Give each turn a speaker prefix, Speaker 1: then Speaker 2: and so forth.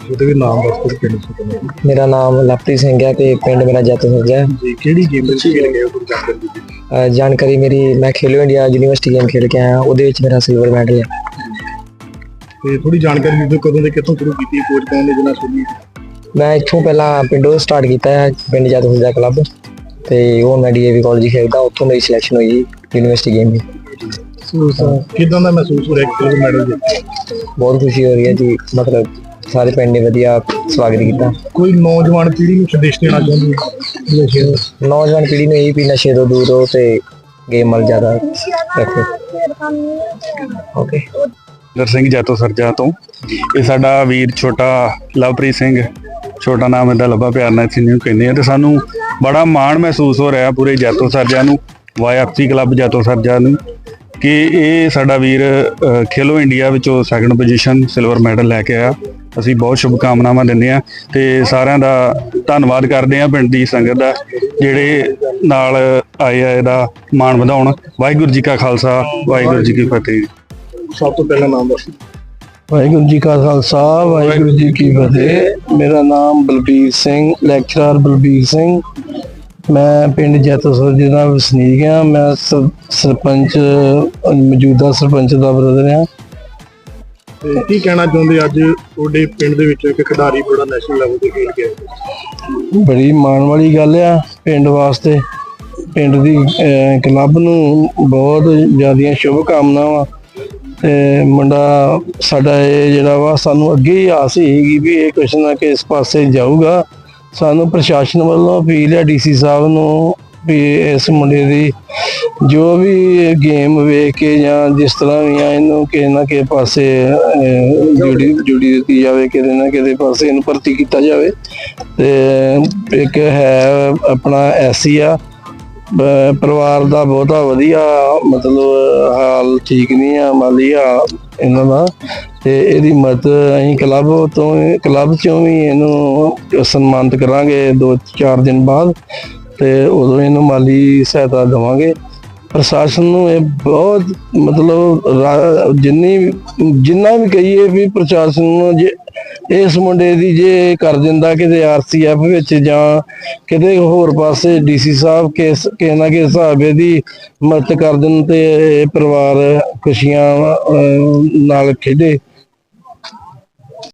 Speaker 1: ਉਹਦੇ ਵੀ ਨਾਮ ਦੱਸ ਦਿਓ ਪਿੰਡ ਸੁਣੋ
Speaker 2: ਮੇਰਾ ਨਾਮ ਲਵਪ੍ਰੀਤ ਸਿੰਘ ਹੈ ਤੇ ਪਿੰਡ ਮੇਰਾ ਜੱਤ ਸਰਜਾ ਹੈ।
Speaker 1: ਜੀ ਕਿਹੜੀ ਗੇਮ ਵਿੱਚ ਖੇਡ ਗਏ ਹੋ? ਤੁਸੀਂ ਜਾਣਕਾਰੀ
Speaker 2: ਅਹ ਜਾਣਕਾਰੀ ਮੇਰੀ ਮੈਂ ਖੇਲੋ ਇੰਡੀਆ ਯੂਨੀਵਰਸਿਟੀ ਗੇਮ ਖੇਡ ਕੇ ਆਇਆ ਉਹਦੇ ਵਿੱਚ ਮੇਰਾ ਸਿਲਵਰ ਮੈਡਲ ਹੈ।
Speaker 1: ਤੇ ਥੋੜੀ ਜਾਣਕਾਰੀ ਦੇ ਦਿਓ ਕਦੋਂ ਦੇ ਕਿੱਥੋਂ ਸ਼ੁਰੂ ਕੀਤੀ ਕੋਚ ਕੌਣ ਨੇ ਜਿਹਨਾਂ ਸੁਣੀ
Speaker 2: ਮੈਂ ਇੱਥੋਂ ਪਹਿਲਾਂ ਪਿੰਡੋਂ ਸਟਾਰਟ ਕੀਤਾ ਹੈ ਪਿੰਡ ਜੱਤ ਸਰਜਾ ਕਲੱਬ ਤੇ ਉਹ ਮੈਂ ਡੀਏਵੀ ਕਾਲਜ ਖੇਡਦਾ ਉੱਥੋਂ ਮੇਰੀ ਸਿਲੈਕਸ਼ਨ ਹੋਈ ਯੂਨੀਵਰਸਿਟੀ ਗੇਮ ਦੀ।
Speaker 1: ਕਿਦਾਂ ਦਾ ਮਹਿਸੂਸ ਹੋ ਰਿਹਾ ਕਿ ਮੈਡਲ ਜਿੱਤਿਆ
Speaker 2: ਬਹੁਤ ਖੁਸ਼ੀ ਹੋ ਰਹੀ ਹੈ ਜੀ ਮਤਲਬ ਸਾਰੇ ਪਿੰਡ ਨੇ ਵਧੀਆ ਸਵਾਗਤ ਕੀਤਾ।
Speaker 1: ਕੋਈ ਨੌਜਵਾਨ ਪੀੜ੍ਹੀ ਨੂੰ ਸੰਦੇਸ਼ ਦੇਣਾ ਚਾਹੁੰਦੇ ਹੋ? ਨਸ਼ੇ ਦਾ?
Speaker 2: ਨੌਜਵਾਨ ਪੀੜ੍ਹੀ ਨੂੰ ਇਹ ਵੀ ਨਸ਼ੇ ਤੋਂ ਦੂਰ ਰਹੋ ਤੇ ਗੇਮ ਵੱਲ ਜ਼ਿਆਦਾ ਰੱਖੋ। ਓਕੇ
Speaker 3: ਦਰ ਸਿੰਘ ਜਾਤੋ ਸਰਜਾ ਤੋਂ। ਇਹ ਸਾਡਾ ਵੀਰ ਛੋਟਾ ਲਵਪ੍ਰੀਤ ਸਿੰਘ। ਛੋਟਾ ਨਾਮ ਇਹਦਾ ਲੱਭਾ ਪਿਆਰ ਨਾਲ ਅਸੀਂ ਨੂੰ ਕਹਿੰਦੇ ਆ ਤੇ ਸਾਨੂੰ ਬੜਾ ਮਾਣ ਮਹਿਸੂਸ ਹੋ ਰਿਹਾ ਪੂਰੇ ਜਾਤੋ ਸਰਜਾ ਨੂੰ ਵਾਈਐਫਸੀ ਕਲੱਬ ਜਾਤੋ ਸਰਜਾ ਨੂੰ। ਕਿ ਇਹ ਸਾਡਾ ਵੀਰ ਖੇਲੋ ਇੰਡੀਆ ਵਿੱਚੋਂ ਸੈਕੰਡ ਪੋਜੀਸ਼ਨ ਸਿਲਵਰ ਮੈਡਲ ਲੈ ਕੇ ਆਇਆ। ਅਸੀਂ ਬਹੁਤ ਸ਼ੁਭ ਕਾਮਨਾਵਾਂ ਦਿੰਦੇ ਆ ਤੇ ਸਾਰਿਆਂ ਦਾ ਧੰਨਵਾਦ ਕਰਦੇ ਆ ਪਿੰਡ ਦੀ ਸੰਗਤ ਦਾ ਜਿਹੜੇ ਨਾਲ ਆਏ ਆ ਇਹਦਾ ਮਾਣ ਵਧਾਉਣ। ਵਾਹਿਗੁਰੂ ਜੀ ਕਾ ਖਾਲਸਾ ਵਾਹਿਗੁਰੂ ਜੀ ਕੀ ਫਤਿਹ।
Speaker 1: ਸਭ ਤੋਂ ਪਹਿਲਾਂ ਨਾਮ ਦੱਸੋ।
Speaker 4: ਵਾਹਿਗੁਰੂ ਜੀ ਕਾ ਖਾਲਸਾ ਵਾਹਿਗੁਰੂ ਜੀ ਕੀ ਫਤਿਹ। ਮੇਰਾ ਨਾਮ ਬਲਬੀਰ ਸਿੰਘ ਲੈਕਚਰਰ ਬਲਬੀਰ ਸਿੰਘ। ਮੈਂ ਪਿੰਡ ਜੈਤੋਸਰ ਜੀ ਦਾ ਵਸਨੀਕ ਹਾਂ ਮੈਂ ਸਰ- ਸਰਪੰਚ ਮੌਜੂਦਾ ਸਰਪੰਚ ਦਾ ਬ੍ਰਦਰ ਹਾਂ।
Speaker 1: ਤੇ ਕੀ ਕਹਿਣਾ ਚਾਹੁੰਦੇ ਅੱਜ ਤੁਹਾਡੇ ਪਿੰਡ ਦੇ ਵਿੱਚ ਇੱਕ ਖਿਡਾਰੀ ਬੜਾ ਨੈਸ਼ਨਲ ਲੈਵਲ ਤੇ ਖੇਡ ਗਿਆ?
Speaker 4: ਬੜੀ ਮਾਣ ਵਾਲੀ ਗੱਲ ਆ ਪਿੰਡ ਵਾਸਤੇ। ਪਿੰਡ ਦੀ ਕਲੱਬ ਨੂੰ ਬਹੁਤ ਜ਼ਿਆਦੀਆਂ ਸ਼ੁਭ ਕਾਮਨਾਵਾਂ ਤੇ ਮੁੰਡਾ ਸਾਡਾ ਇਹ ਜਿਹੜਾ ਵਾ ਸਾਨੂੰ ਅੱਗੇ ਹੀ ਆਸ ਸੀਗੀ ਵੀ ਇਹ ਕੁਛ ਨਾ ਕਿਸ ਪਾਸੇ ਜਾਊਗਾ। ਸਾਨੂੰ ਪ੍ਰਸ਼ਾਸਨ ਵੱਲੋਂ ਅਪੀਲ ਹੈ ਡੀਸੀ ਸਾਹਿਬ ਨੂੰ ਵੀ ਇਸ ਮੁੰਡੇ ਦੀ ਜੋ ਵੀ ਗੇਮ ਵੇਖ ਕੇ ਜਾਂ ਜਿਸ ਤਰ੍ਹਾਂ ਵੀ ਆ ਇਹਨੂੰ ਕਿਸੇ ਨਾ ਕਿਸੇ ਪਾਸੇ ਅਹ, ਜੁੜੀ ਜੁੜੀ ਦਿੱਤੀ ਜਾਵੇ ਕਿਤੇ ਨਾ ਕਿਤੇ ਪਾਸੇ ਇਹਨੂੰ ਭਰਤੀ ਕੀਤਾ ਜਾਵੇ। ਤੇ ਇੱਕ ਹੈ ਆਪਣਾ ਐਸੀ ਆ ਪਰਿਵਾਰ ਦਾ ਬਹੁਤਾ ਵਧੀਆ ਮਤਲਬ ਹਾਲ ਠੀਕ ਨਹੀਂ ਆ, ਮਾਲੀ ਆ ਇਹਨਾਂ ਦਾ। ਤੇ ਇਹਦੀ ਮਦਦ ਅਸੀਂ ਕਲੱਬ ਤੋਂ ਕਲੱਬ ਚੋਂ ਵੀ ਇਹਨੂੰ ਸਨਮਾਨਿਤ ਕਰਾਂਗੇ ਦੋ ਚਾਰ ਦਿਨ ਬਾਅਦ। ਤੇ ਉਦੋਂ ਇਹਨੂੰ ਮਾਲੀ ਸਹਾਇਤਾ ਦੇਵਾਂਗੇ। ਪ੍ਰਸ਼ਾਸਨ ਨੂੰ ਇਹ ਬਹੁਤ ਮਤਲਬ ਜਿੰਨੀ ਜਿੰਨਾ ਵੀ ਕਹੀਏ ਵੀ ਪ੍ਰਸ਼ਾਸਨ ਨੂੰ ਜੇ ਇਸ ਮੁੰਡੇ ਦੀ ਜੇ ਕਰ ਦਿੰਦਾ ਕਿਤੇ ਆਰਸੀਐਫ ਵਿੱਚ ਜਾਂ ਕਿਤੇ ਹੋਰ ਪਾਸੇ ਡੀਸੀ ਸਾਹਿਬ ਕਿਸ, ਕਿਸੇ ਨਾ ਕਿਸੇ ਹਿਸਾਬ ਦੀ ਮਦਦ ਕਰ ਦੇਣ ਤੇ ਇਹ ਪਰਿਵਾਰ ਖੁਸ਼ੀਆਂ ਨਾਲ ਖੇਡੇ।